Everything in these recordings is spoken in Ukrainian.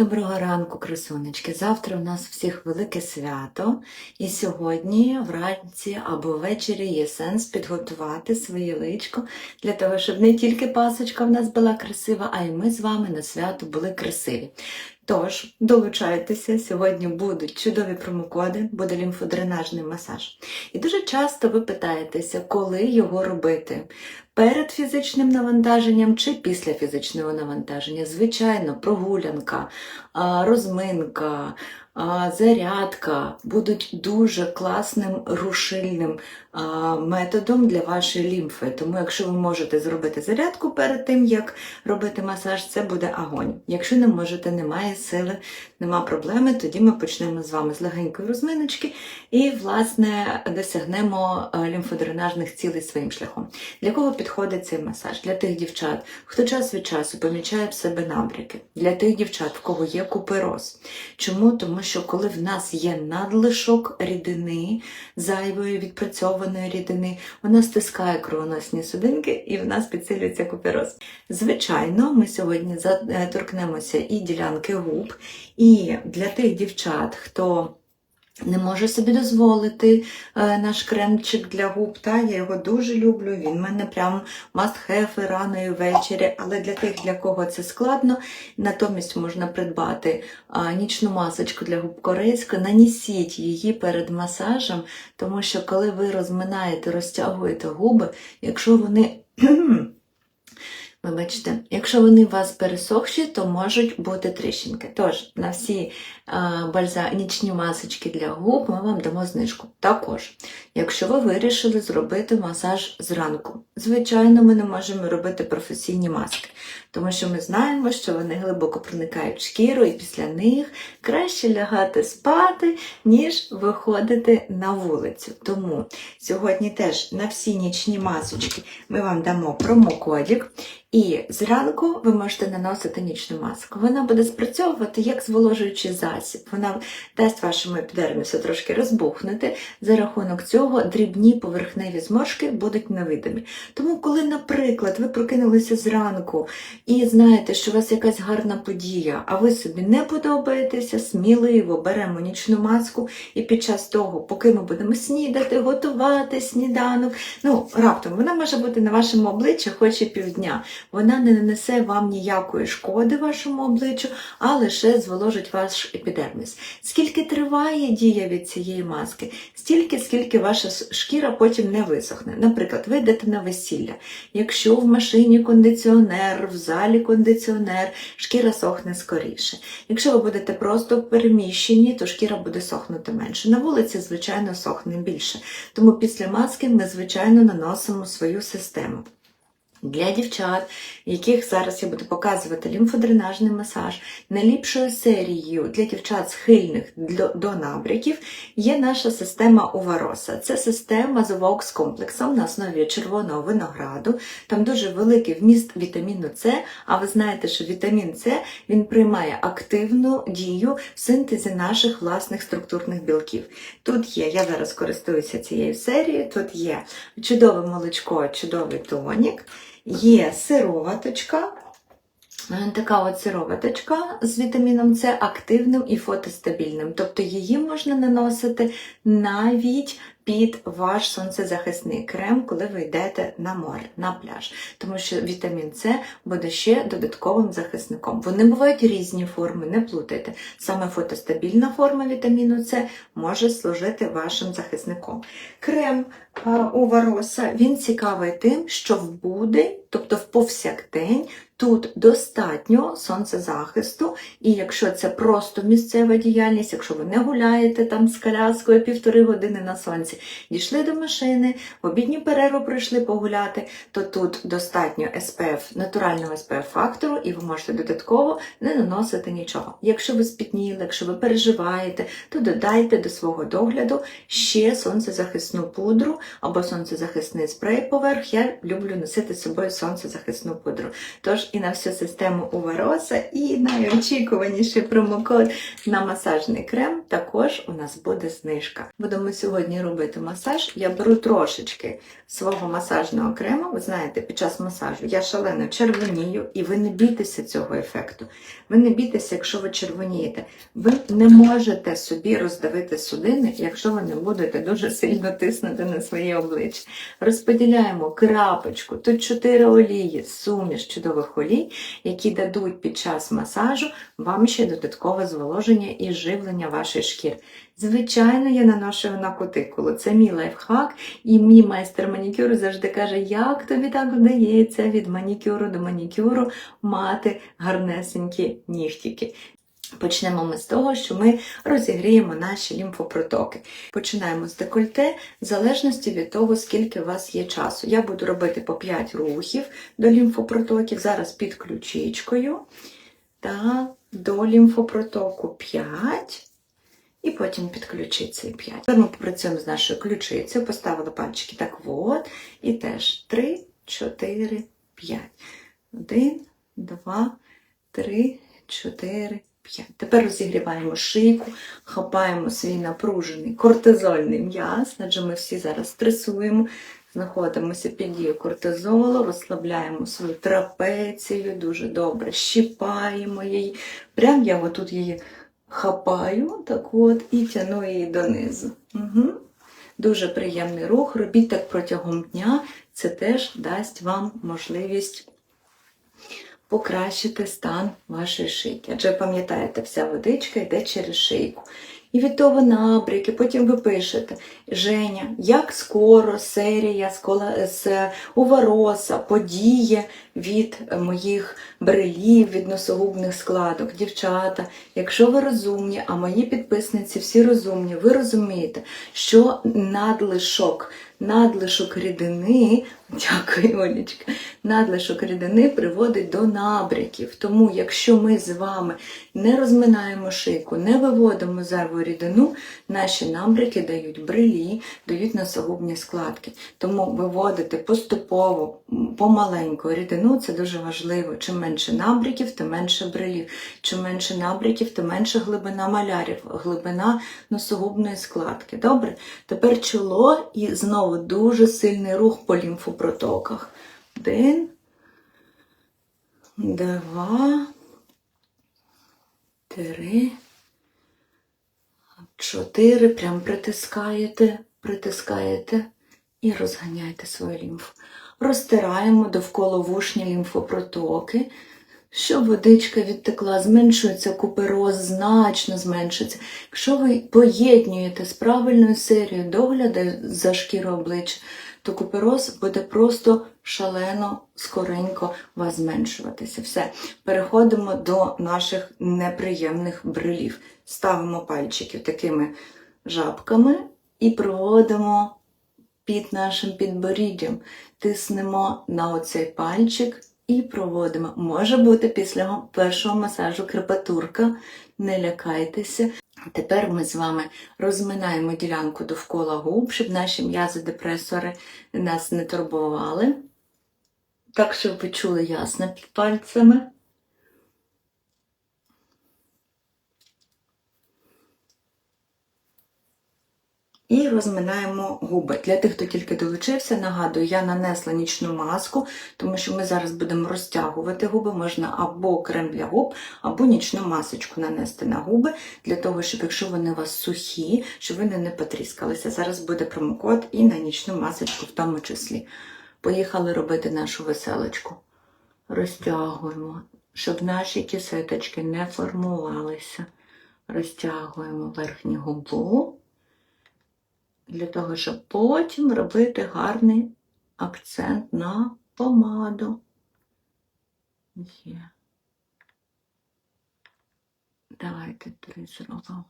Доброго ранку, красунечки. Завтра у нас всіх велике свято, і сьогодні вранці або ввечері є сенс підготувати своє личко для того, щоб не тільки пасочка в нас була красива, а й ми з вами на свято були красиві. Тож, долучайтеся, сьогодні будуть чудові промокоди, буде лімфодренажний масаж. І дуже часто ви питаєтеся, коли його робити. Перед фізичним навантаженням чи після фізичного навантаження. Звичайно, прогулянка, розминка, зарядка будуть дуже класним рушильним методом для вашої лімфи. Тому, якщо ви можете зробити зарядку перед тим, як робити масаж, це буде агонь. Якщо не можете, немає сили, нема проблеми, тоді ми почнемо з вами з легенької розминочки і, власне, досягнемо лімфодренажних цілей своїм шляхом. Для кого підходить цей масаж? Для тих дівчат, хто час від часу помічає в себе набряки, для тих дівчат, в кого є купероз. Чому? Тому що коли в нас є надлишок рідини, зайвої відпрацьованої рідини, вона стискає кровоносні судинки і в нас підсилюється купероз. Звичайно, ми сьогодні за- е, і ділянки губ, і для тих дівчат, хто не може собі дозволити е, наш кремчик для губ. Та я його дуже люблю. Він в мене прям must have рано і ввечері. Але для тих, для кого це складно, натомість можна придбати нічну масочку для губ корейську. Нанісіть її перед масажем, тому що коли ви розминаєте, розтягуєте губи, якщо вони. Вибачте, якщо вони у вас пересохші, то можуть бути тріщинки. Тож на всі а, бальза, нічні масочки для губ ми вам дамо знижку. Також, якщо ви вирішили зробити масаж зранку, звичайно, ми не можемо робити професійні маски, тому що ми знаємо, що вони глибоко проникають в шкіру, і після них краще лягати спати, ніж виходити на вулицю. Тому сьогодні теж на всі нічні масочки ми вам дамо промокодик. І зранку ви можете наносити нічну маску. Вона буде спрацьовувати як зволожуючий засіб. Вона дасть вашому епідермісу трошки розбухнути. За рахунок цього дрібні поверхневі зморшки будуть невидимі. Тому, коли, наприклад, ви прокинулися зранку і знаєте, що у вас якась гарна подія, а ви собі не подобаєтеся, сміливо беремо нічну маску, і під час того, поки ми будемо снідати, готувати сніданок, ну раптом вона може бути на вашому обличчі хоч і півдня. Вона не нанесе вам ніякої шкоди вашому обличчю, а лише зволожить ваш епідерміс. Скільки триває дія від цієї маски? Стільки, скільки ваша шкіра потім не висохне. Наприклад, ви йдете на весілля. Якщо в машині кондиціонер, в залі кондиціонер, шкіра сохне скоріше. Якщо ви будете просто в переміщенні, то шкіра буде сохнути менше. На вулиці, звичайно, сохне більше. Тому після маски ми, звичайно, наносимо свою систему. Для дівчат, яких зараз я буду показувати лімфодренажний масаж, найліпшою серією для дівчат схильних до, набряків є наша система Увароса. Це система з Vox комплексом на основі червоного винограду. Там дуже великий вміст вітаміну С, а ви знаєте, що вітамін С він приймає активну дію в синтезі наших власних структурних білків. Тут є, я зараз користуюся цією серією, тут є чудове молочко, чудовий тонік. Є сироваточка, е, така от сироваточка з вітаміном С активним і фотостабільним. Тобто її можна наносити навіть під ваш сонцезахисний крем, коли ви йдете на море, на пляж. Тому що вітамін С буде ще додатковим захисником. Вони бувають різні форми, не плутайте. Саме фотостабільна форма вітаміну С може служити вашим захисником. Крем у Вароса він цікавий тим, що в будень, тобто в повсякдень, тут достатньо сонцезахисту, і якщо це просто місцева діяльність, якщо ви не гуляєте там з коляскою півтори години на сонці, дійшли до машини, в обідню перерву прийшли погуляти, то тут достатньо SPF, натурального SPF фактору, і ви можете додатково не наносити нічого. Якщо ви спітніли, якщо ви переживаєте, то додайте до свого догляду ще сонцезахисну пудру або сонцезахисний спрей поверх. Я люблю носити з собою сонцезахисну пудру. Тож і на всю систему Увароса, і найочікуваніший промокод на масажний крем також у нас буде знижка. Будемо сьогодні робити масаж. Я беру трошечки свого масажного крему. Ви знаєте, під час масажу я шалено червонію, і ви не бійтеся цього ефекту. Ви не бійтеся, якщо ви червонієте. Ви не можете собі роздавити судини, якщо ви не будете дуже сильно тиснути на своє обличчя. Розподіляємо крапочку, тут 4 олії, суміш чудових олій, які дадуть під час масажу вам ще додаткове зволоження і живлення вашої шкіри. Звичайно, я наношу на кутикулу. Це мій лайфхак, і мій майстер манікюру завжди каже, як тобі так вдається від манікюру до манікюру мати гарнесенькі нігтіки. Почнемо ми з того, що ми розігріємо наші лімфопротоки. Починаємо з декольте, в залежності від того, скільки у вас є часу. Я буду робити по 5 рухів до лімфопротоків, зараз під ключичкою. Так, до лімфопротоку 5. І потім під ключицею 5. Тепер ми попрацюємо з нашою ключицею, поставили пальчики так от. І теж 3, 4, 5. 1, 2, 3, 4, 5. Тепер розігріваємо шийку, хапаємо свій напружений кортизольний м'яз, адже ми всі зараз стресуємо. Знаходимося під дією кортизолу, розслабляємо свою трапецію, дуже добре щіпаємо її. Прям я отут її хапаю так от, і тяну її донизу. Угу. Дуже приємний рух. Робіть так протягом дня. Це теж дасть вам можливість покращити стан вашої шийки. Адже пам'ятаєте, вся водичка йде через шийку. І від того набряки, потім ви пишете, Женя, як скоро серія з, кола... з увороса подіє від моїх брелів, від носогубних складок. Дівчата, якщо ви розумні, а мої підписниці всі розумні, ви розумієте, що надлишок, надлишок рідини, дякую, Олічка, надлишок рідини приводить до набряків. Тому, якщо ми з вами не розминаємо шийку, не виводимо зайву рідину, наші набряки дають брелі, дають носогубні складки. Тому виводити поступово, помаленьку рідину це дуже важливо. Чим менше набряків, тим менше брелів. Чим менше набряків, тим менше глибина малярів, глибина носогубної складки. Добре? Тепер чоло і знову дуже сильний рух по лімфопротоках. Один, два, три, чотири. Прям притискаєте, притискаєте і розганяйте свою лімфу. Розтираємо довкола вушні лімфопротоки. Щоб водичка відтекла, зменшується купероз, значно зменшується. Якщо ви поєднуєте з правильною серією догляду за шкірою обличчя, то купероз буде просто шалено, скоренько у вас зменшуватися. Все, переходимо до наших неприємних брилів. Ставимо пальчики такими жабками і проводимо під нашим підборіддям. Тиснемо на оцей пальчик і проводимо. Може бути після першого масажу крепатурка, не лякайтеся. Тепер ми з вами розминаємо ділянку довкола губ, щоб наші м'язи-депресори нас не турбували. Так, щоб ви чули ясно під пальцями. І розминаємо губи. Для тих, хто тільки долучився, нагадую, я нанесла нічну маску, тому що ми зараз будемо розтягувати губи. Можна або крем для губ, або нічну масочку нанести на губи, для того, щоб якщо вони у вас сухі, щоб вони не потріскалися. Зараз буде промокод і на нічну масочку в тому числі. Поїхали робити нашу веселочку. Розтягуємо, щоб наші кисеточки не формувалися. Розтягуємо верхню губу для того, щоб потім робити гарний акцент на помаду. Є. Давайте три зробимо.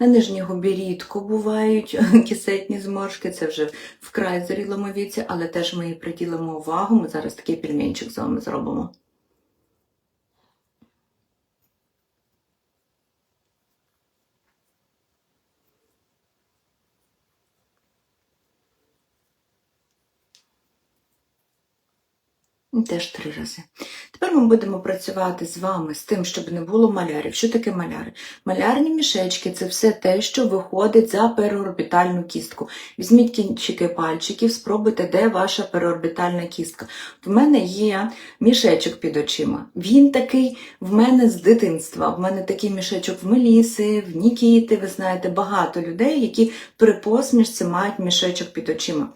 На нижній губі рідко бувають кисетні зморшки, це вже вкрай зрілому віці, але теж ми їй приділимо увагу. Ми зараз такий пельменчик з вами зробимо. Теж три рази. Тепер ми будемо працювати з вами з тим, щоб не було малярів. Що таке маляри? Малярні мішечки це все те, що виходить за переорбітальну кістку. Візьміть кінчики пальчиків, спробуйте, де ваша переорбітальна кістка. В мене є мішечок під очима. Він такий в мене з дитинства. В мене такий мішечок в Меліси, в Нікіти. Ви знаєте, багато людей, які при посмішці мають мішечок під очима.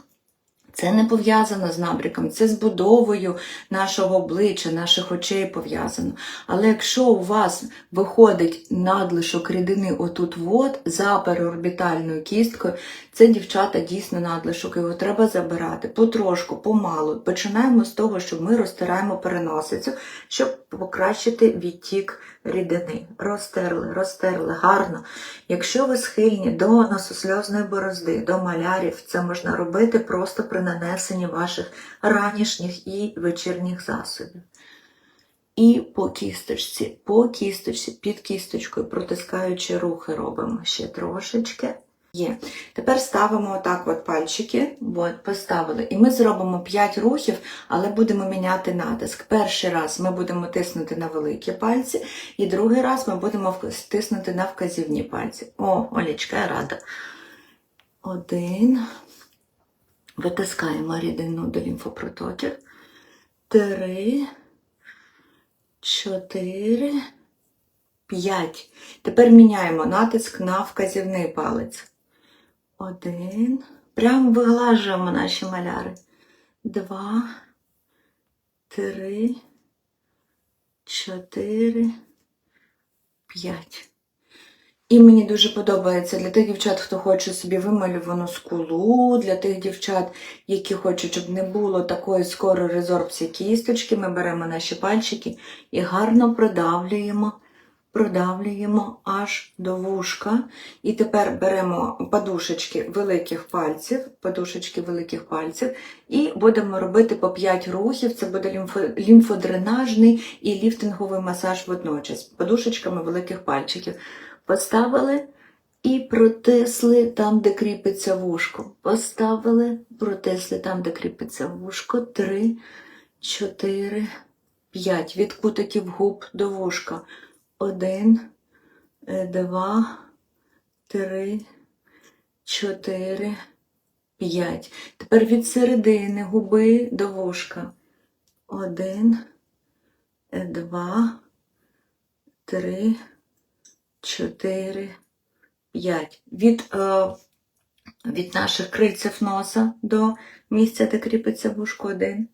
Це не пов'язано з набріком, це з будовою нашого обличчя, наших очей пов'язано. Але якщо у вас виходить надлишок рідини отут от, за переорбітальною кісткою, це дівчата дійсно надлишок, його треба забирати потрошку, помалу. Починаємо з того, що ми розтираємо переносицю, щоб покращити відтік рідини. Розтерли, розтерли гарно. Якщо ви схильні до нососльозної борозди, до малярів, це можна робити просто при нанесенні ваших ранішніх і вечірніх засобів. І по кісточці, по кісточці, під кісточкою, протискаючи рухи, робимо ще трошечки. Є. Тепер ставимо отак от пальчики, от, поставили. І ми зробимо 5 рухів, але будемо міняти натиск. Перший раз ми будемо тиснути на великі пальці, і другий раз ми будемо тиснути на вказівні пальці. О, Олічка, я рада. Один. Витискаємо рідину до лімфопротоків. Три. Чотири. П'ять. Тепер міняємо натиск на вказівний палець. Один. Прямо виглажуємо наші маляри. Два. Три. Чотири. П'ять. І мені дуже подобається для тих дівчат, хто хоче собі вималювану скулу, для тих дівчат, які хочуть, щоб не було такої скорої резорбції кісточки, ми беремо наші пальчики і гарно продавлюємо, продавлюємо аж до вушка. І тепер беремо подушечки великих пальців, подушечки великих пальців, і будемо робити по 5 рухів. Це буде лімфо- лімфодренажний і ліфтинговий масаж водночас, подушечками великих пальчиків. Поставили і протисли там, де кріпиться вушко. Поставили, протисли там, де кріпиться вушко. Три, чотири, п'ять. Від кутиків губ до вушка. Один, е, два, три, чотири, п'ять. Тепер від середини губи до вушка. Один, е, два, три, чотири, п'ять. Від, е, від наших крильців носа до місця, де кріпиться вушко. Один,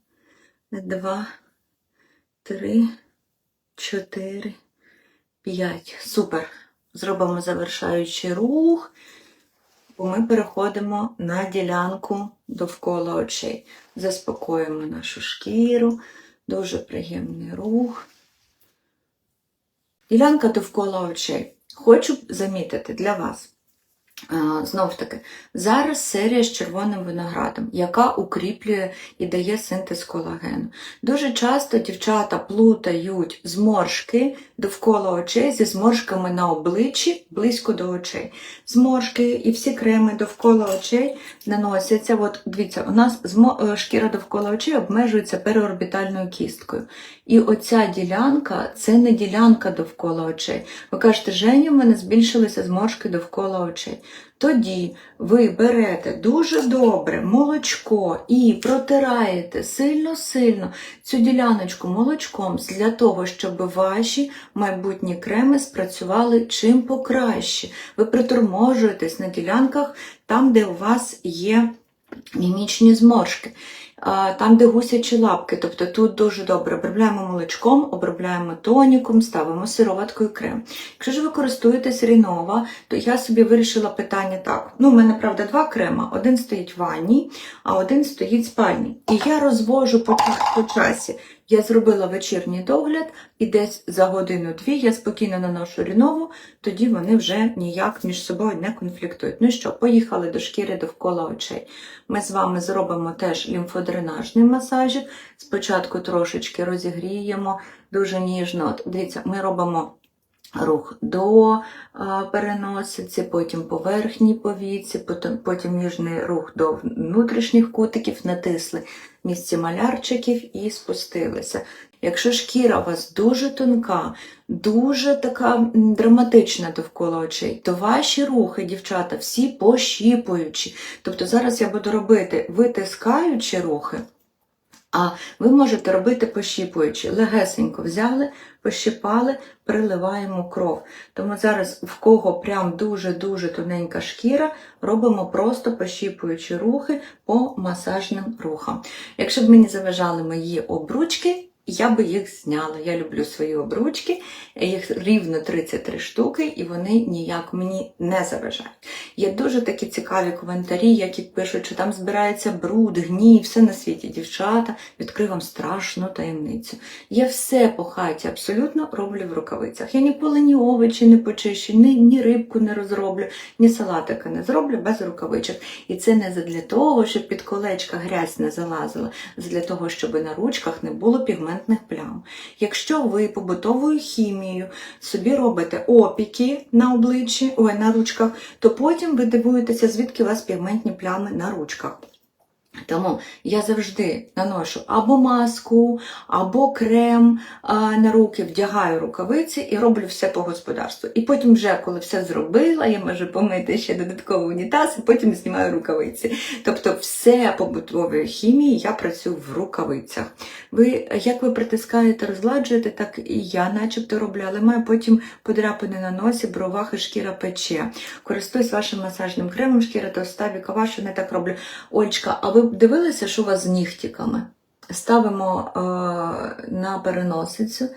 два, три, чотири, п'ять. Супер. Зробимо завершаючий рух, бо ми переходимо на ділянку довкола очей. Заспокоїмо нашу шкіру. Дуже приємний рух. Ділянка довкола очей. Хочу замітити для вас. Знов таки, зараз серія з червоним виноградом, яка укріплює і дає синтез колагену. Дуже часто дівчата плутають зморшки довкола очей зі зморшками на обличчі близько до очей. Зморшки і всі креми довкола очей наносяться. От дивіться, у нас е, шкіра довкола очей обмежується переорбітальною кісткою. І оця ділянка це не ділянка довкола очей. Ви кажете, Женя, в мене збільшилися зморшки довкола очей. Тоді ви берете дуже добре молочко і протираєте сильно-сильно цю діляночку молочком для того, щоб ваші майбутні креми спрацювали чим покраще. Ви приторможуєтесь на ділянках там, де у вас є мімічні зморшки. Там, де гусячі лапки, тобто тут дуже добре обробляємо молочком, обробляємо тоніком, ставимо сироваткою крем. Якщо ж ви користуєтесь Рінова, то я собі вирішила питання так. Ну, у мене, правда, два крема. Один стоїть в ванні, а один стоїть в спальні. І я розвожу по, по часі. Я зробила вечірній догляд, і десь за годину-дві я спокійно наношу рінову, тоді вони вже ніяк між собою не конфліктують. Ну що, поїхали до шкіри довкола очей. Ми з вами зробимо теж лімфодренажний масажик. Спочатку трошечки розігріємо дуже ніжно. Дивіться, ми робимо рух до переносиці, потім по верхній повіці, потім, потім ніжний рух до внутрішніх кутиків, натисли місці малярчиків і спустилися. Якщо шкіра у вас дуже тонка, дуже така драматична довкола очей, то ваші рухи, дівчата, всі пощіпуючі. Тобто зараз я буду робити витискаючі рухи, а ви можете робити пощіпуючи. Легесенько взяли, пощипали, приливаємо кров. Тому зараз в кого прям дуже-дуже тоненька шкіра, робимо просто пощіпуючі рухи по масажним рухам. Якщо б мені заважали мої обручки, я би їх зняла. Я люблю свої обручки, їх рівно 33 штуки, і вони ніяк мені не заважають. Є дуже такі цікаві коментарі, які пишуть, що там збирається бруд, гній, все на світі. Дівчата, відкрив вам страшну таємницю. Я все по хаті абсолютно роблю в рукавицях. Я ніколи ні овочі не почищу, ні, ні рибку не розроблю, ні салатика не зроблю без рукавичок. І це не для того, щоб під колечка грязь не залазила, це для того, щоб на ручках не було пігментних плям. Якщо ви побутовою хімією собі робите опіки на обличчі, ой, на ручках, то потім ви дивуєтеся, звідки у вас пігментні плями на ручках. Тому я завжди наношу або маску, або крем на руки, вдягаю рукавиці і роблю все по господарству. І потім, вже коли все зробила, я можу помити ще додатково унітаз, і потім знімаю рукавиці. Тобто, все побутової хімії я працюю в рукавицях. Ви як ви притискаєте, розладжуєте, так і я, начебто, роблю, але маю потім подряпини на носі, бровах і шкіра пече. Користуюсь вашим масажним кремом, шкіра товста, вікова, що не так роблю. Ольчка, а ви дивилися, що у вас з нігтіками. Ставимо е, на переносицю.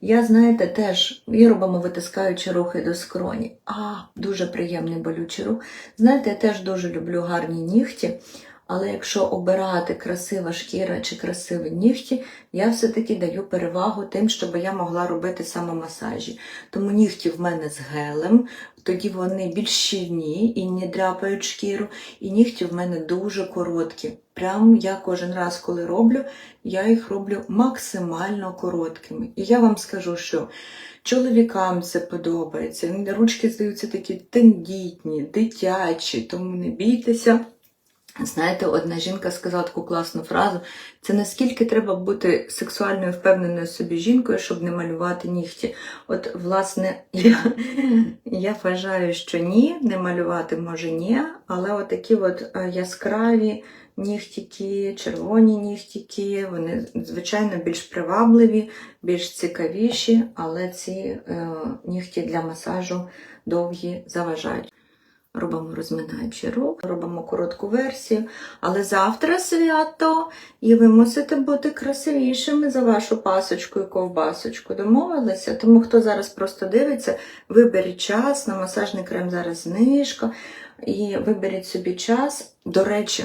Я, знаєте, теж і робимо витискаючі рухи до скроні. А, дуже приємний болючий рух. Знаєте, я теж дуже люблю гарні нігті, але якщо обирати красива шкіра чи красиві нігті, я все-таки даю перевагу тим, щоб я могла робити самомасажі. Тому нігті в мене з гелем, тоді вони більш щільні і не дряпають шкіру, і нігті в мене дуже короткі. Прям я кожен раз, коли роблю, я їх роблю максимально короткими. І я вам скажу, що чоловікам це подобається. Ручки здаються такі тендітні, дитячі, тому не бійтеся. Знаєте, одна жінка сказала таку класну фразу: це наскільки треба бути сексуальною впевненою собі жінкою, щоб не малювати нігті. От, власне, я, я вважаю, що ні, не малювати може ні, але от такі от е, яскраві нігтіки, червоні нігтіки, вони, звичайно, більш привабливі, більш цікавіші, але ці е, нігті для масажу довгі заважають. Робимо розминаючий рух, робимо коротку версію, але завтра свято, і ви мусите бути красивішими за вашу пасочку і ковбасочку. Домовилися? Тому хто зараз просто дивиться, виберіть час, на масажний крем зараз знижка, і виберіть собі час. До речі,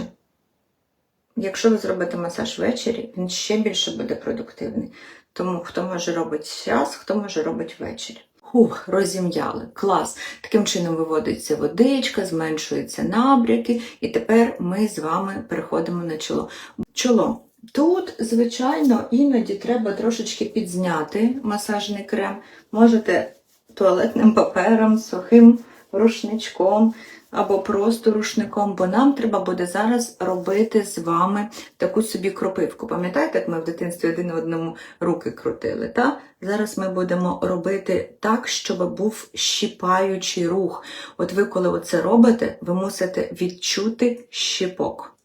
якщо ви зробите масаж ввечері, він ще більше буде продуктивний. Тому хто може робити час, хто може робити ввечері. Хух, розім'яли, клас. Таким чином виводиться водичка, зменшуються набряки, і тепер ми з вами переходимо на чоло. Чоло. Тут, звичайно, іноді треба трошечки підзняти масажний крем. Можете туалетним папером, сухим рушничком або просто рушником, бо нам треба буде зараз робити з вами таку собі кропивку. Пам'ятаєте, як ми в дитинстві один одному руки крутили? Та? Зараз ми будемо робити так, щоб був щіпаючий рух. От ви, коли це робите, ви мусите відчути щіпок.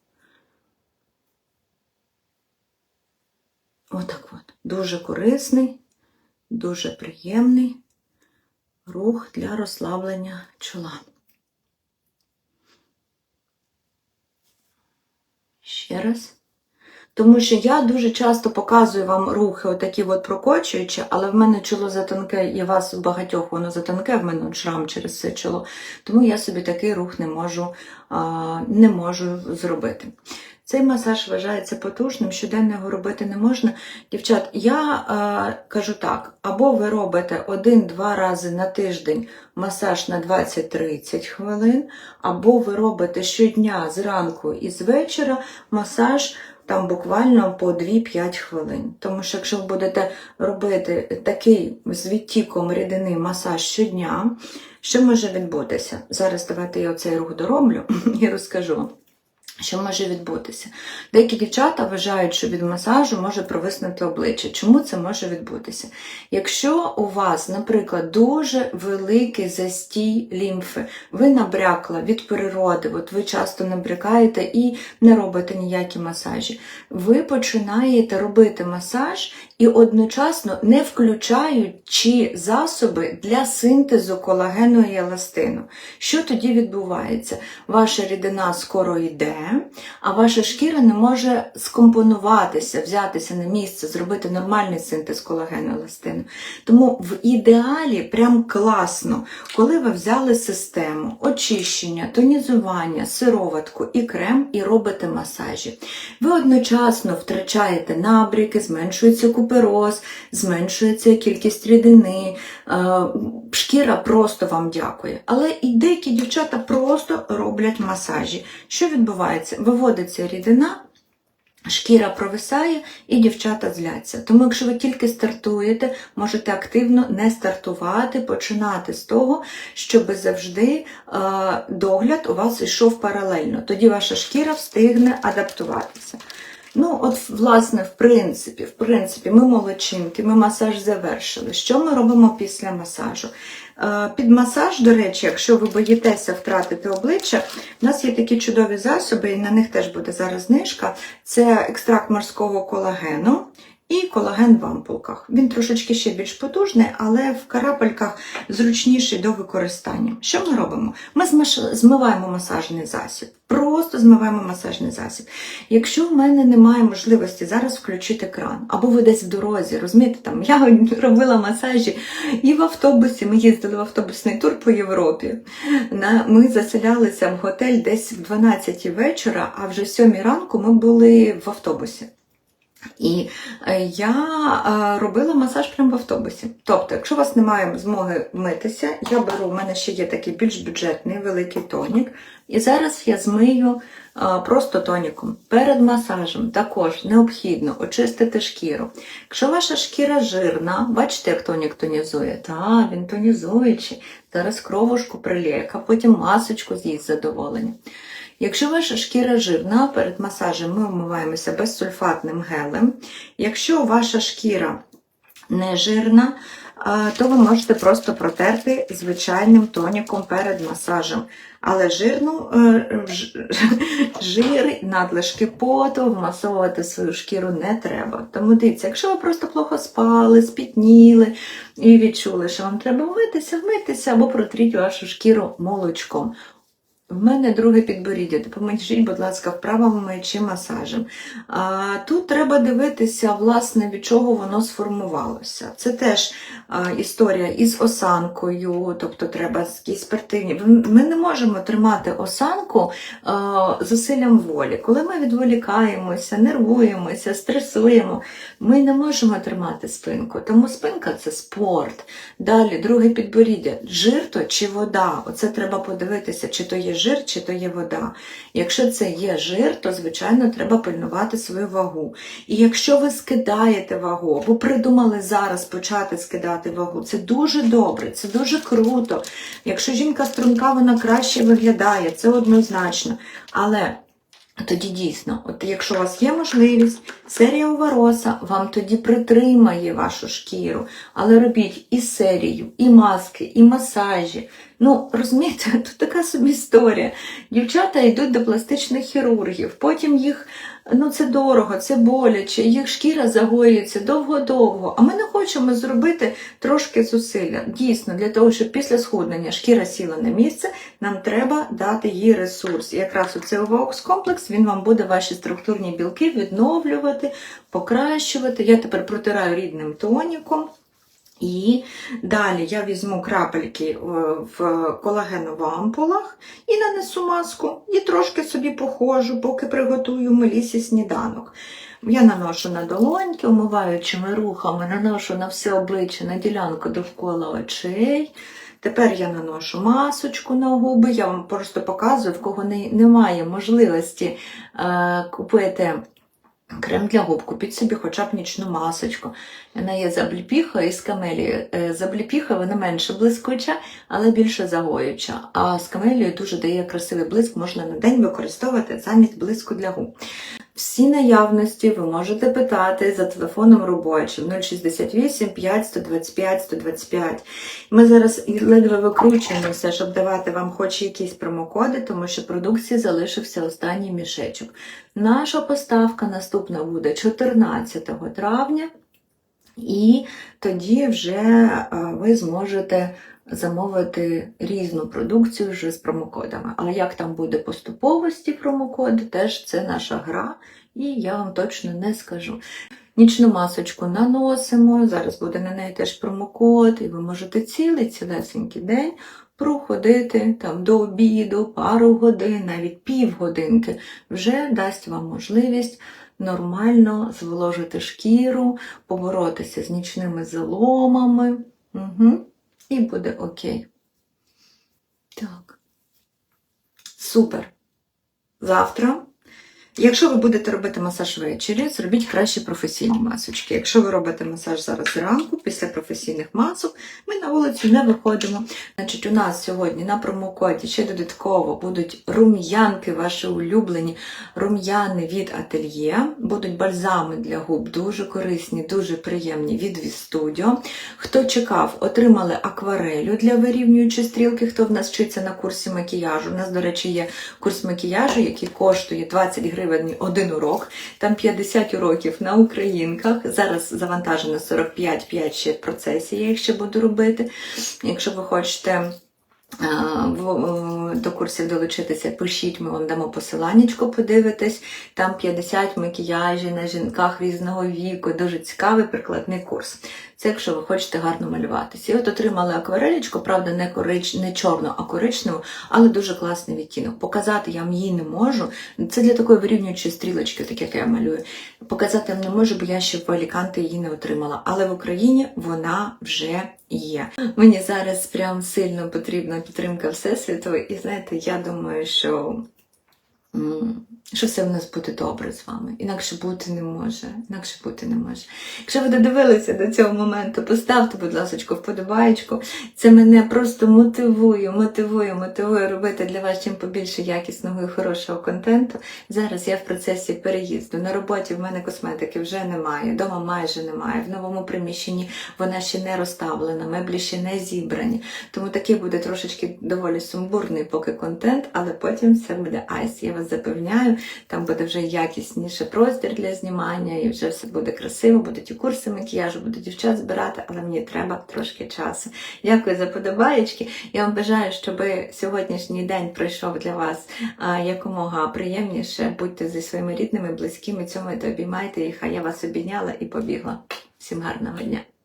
Отак от. Дуже корисний, дуже приємний рух для розслаблення чола. Ще раз. Тому що я дуже часто показую вам рухи, отакі от прокочуючі, але в мене чоло затонке, і вас у багатьох воно затонке, в мене шрам через це чоло. Тому я собі такий рух не можу, не можу зробити. Цей масаж вважається потужним, щоденно його робити не можна. Дівчат, я е, кажу так: або ви робите один-два рази на тиждень масаж на 20-30 хвилин, або ви робите щодня зранку і з вечора масаж там буквально по 2-5 хвилин. Тому що якщо ви будете робити такий з відтіком рідини масаж щодня, що може відбутися? Зараз давайте я оцей рух дороблю і розкажу. Що може відбутися? Деякі дівчата вважають, що від масажу може провиснути обличчя. Чому це може відбутися? Якщо у вас, наприклад, дуже великий застій лімфи, ви набрякла від природи, от ви часто набрякаєте і не робите ніякі масажі, ви починаєте робити масаж і одночасно не включаючи засоби для синтезу колагену і еластину. Що тоді відбувається? Ваша рідина скоро йде, а ваша шкіра не може скомпонуватися, взятися на місце, зробити нормальний синтез колагену і еластину. Тому в ідеалі прям класно, коли ви взяли систему очищення, тонізування, сироватку і крем і робите масажі. Ви одночасно втрачаєте набріки, зменшується купероз, зменшується кількість рідини, е, шкіра просто вам дякує. Але і деякі дівчата просто роблять масажі. Що відбувається? Виводиться рідина. Шкіра провисає і дівчата зляться. Тому, якщо ви тільки стартуєте, можете активно не стартувати, починати з того, щоб завжди е, догляд у вас йшов паралельно. Тоді ваша шкіра встигне адаптуватися. Ну, от, власне, в принципі, в принципі, ми молочинки, ми масаж завершили. Що ми робимо після масажу? Е, Під масаж, до речі, якщо ви боїтеся втратити обличчя, у нас є такі чудові засоби, і на них теж буде зараз знижка. Це екстракт морського колагену. І колаген в ампулках. Він трошечки ще більш потужний, але в карапельках зручніший до використання. Що ми робимо? Ми змиваємо масажний засіб. Просто змиваємо масажний засіб. Якщо в мене немає можливості зараз включити кран, або ви десь в дорозі, розумієте, там я робила масажі і в автобусі, ми їздили в автобусний тур по Європі. Ми заселялися в готель десь в 12 вечора, а вже в 7 ранку ми були в автобусі. І е, я е, робила масаж прямо в автобусі. Тобто, якщо у вас немає змоги митися, я беру, у мене ще є такий більш бюджетний великий тонік. І зараз я змию е, просто тоніком. Перед масажем також необхідно очистити шкіру. Якщо ваша шкіра жирна, бачите, як тонік тонізує? Так, він тонізуючий. Зараз кровушку прилє, а потім масочку з'їсть задоволення. Якщо ваша шкіра жирна, перед масажем ми вмиваємося безсульфатним гелем. Якщо ваша шкіра не жирна, то ви можете просто протерти звичайним тоніком перед масажем. Але жирну е, жир, надлишки поту вмасовувати свою шкіру не треба. Тому дивіться, якщо ви просто плохо спали, спітніли і відчули, що вам треба вмитися, вмитися або протріть вашу шкіру молочком. В мене друге підборіддя. Допоможіть, будь ласка, вправами миючим масажем. А, тут треба дивитися, власне, від чого воно сформувалося. Це теж а, історія із осанкою, тобто треба якісь спортивні. Ми не можемо тримати осанку а, зусиллям волі. Коли ми відволікаємося, нервуємося, стресуємо, ми не можемо тримати спинку. Тому спинка це спорт. Далі, друге підборіддя. Жир то чи вода? Оце треба подивитися, чи то є жир, чи то є вода. Якщо це є жир, то звичайно треба пильнувати свою вагу. І якщо ви скидаєте вагу, або придумали зараз почати скидати вагу, це дуже добре, це дуже круто. Якщо жінка струнка, вона краще виглядає, це однозначно. Але тоді дійсно, от якщо у вас є можливість, серія увороса вам тоді притримає вашу шкіру, але робіть і серію, і маски, і масажі. Ну, розумієте, тут така собі історія. Дівчата йдуть до пластичних хірургів, потім їх, ну це дорого, це боляче, їх шкіра загоюється довго-довго. А ми не хочемо зробити трошки зусилля. Дійсно, для того, щоб після схуднення шкіра сіла на місце, нам треба дати їй ресурс. І якраз оцей Ovaux комплекс він вам буде ваші структурні білки відновлювати, покращувати. Я тепер протираю рідним тоніком. І далі я візьму крапельки е, в колагену в ампулах і нанесу маску, і трошки собі похожу, поки приготую мелісі сніданок. Я наношу на долоньки, умиваючими рухами, наношу на все обличчя, на ділянку довкола очей. Тепер я наношу масочку на губи. Я вам просто показую, в кого не, немає можливості е, купити Крем для губ, купіть собі хоча б нічну масочку. Вона є з обліпіха і з камелії. Е, З обліпіха вона менше блискуча, але більше загоюча. А з камелією дуже дає красивий блиск, можна на день використовувати замість блиску для губ. Всі наявності ви можете питати за телефоном робочим 068 5 125 125. Ми зараз ледве викручуємося, щоб давати вам хоч якісь промокоди, тому що продукції залишився останній мішечок. Наша поставка наступна буде 14 травня, і тоді вже е, ви зможете замовити різну продукцію вже з промокодами. Але як там буде поступовості промокоди, теж це наша гра, і я вам точно не скажу. Нічну масочку наносимо, зараз буде на неї теж промокод, і ви можете цілий цілесенький день проходити там до обіду, пару годин, навіть півгодинки, вже дасть вам можливість нормально зволожити шкіру, поборотися з нічними заломами. Угу. І буде окей. Так. Супер. Завтра. Якщо ви будете робити масаж ввечері, зробіть краще професійні масочки. Якщо ви робите масаж зараз зранку, після професійних масок, ми на вулицю не виходимо. Значить, у нас сьогодні на промокоді ще додатково будуть рум'янки, ваші улюблені рум'яни від ательє, будуть бальзами для губ, дуже корисні, дуже приємні від Вістудіо. Хто чекав, отримали акварелю для вирівнюючої стрілки, хто в нас вчиться на курсі макіяжу. У нас, до речі, є курс макіяжу, який коштує 20 гривень один урок. Там 50 уроків на українках. Зараз завантажено 45, 5 ще в процесі, я їх ще буду робити. Якщо ви хочете. е, е, До курсів долучитися, пишіть, ми вам дамо посиланнячко, подивитись. Там 50 макіяжів на жінках різного віку. Дуже цікавий прикладний курс. Це якщо ви хочете гарно малюватися. І от отримали акварелечку, правда, не, корич... не чорну, а коричневу, але дуже класний відтінок. Показати я її не можу. Це для такої вирівнюючої стрілочки, так як я малюю. Показати я не можу, бо я ще в Аліканте її не отримала. Але в Україні вона вже є. Мені зараз прям сильно потрібна підтримка Всесвіту, і знаєте, я думаю, що. Що все в нас буде добре з вами. Інакше бути не може. Інакше бути не може. Якщо ви додивилися до цього моменту, поставте, будь ласка, вподобаєчку. Це мене просто мотивує, мотивує, мотивує робити для вас чим побільше якісного і хорошого контенту. Зараз я в процесі переїзду. На роботі в мене косметики вже немає, дома майже немає. В новому приміщенні вона ще не розставлена, меблі ще не зібрані. Тому такий буде трошечки доволі сумбурний поки контент, але потім все буде айс. Я вас запевняю. Там буде вже якісніше простір для знімання, і вже все буде красиво, будуть і курси макіяжу, буду дівчат збирати, але мені треба трошки часу. Дякую за подобаєчки. Я вам бажаю, щоб сьогоднішній день пройшов для вас якомога приємніше. Будьте зі своїми рідними, близькими, цьому обіймайте їх, а я вас обійняла і побігла. Всім гарного дня!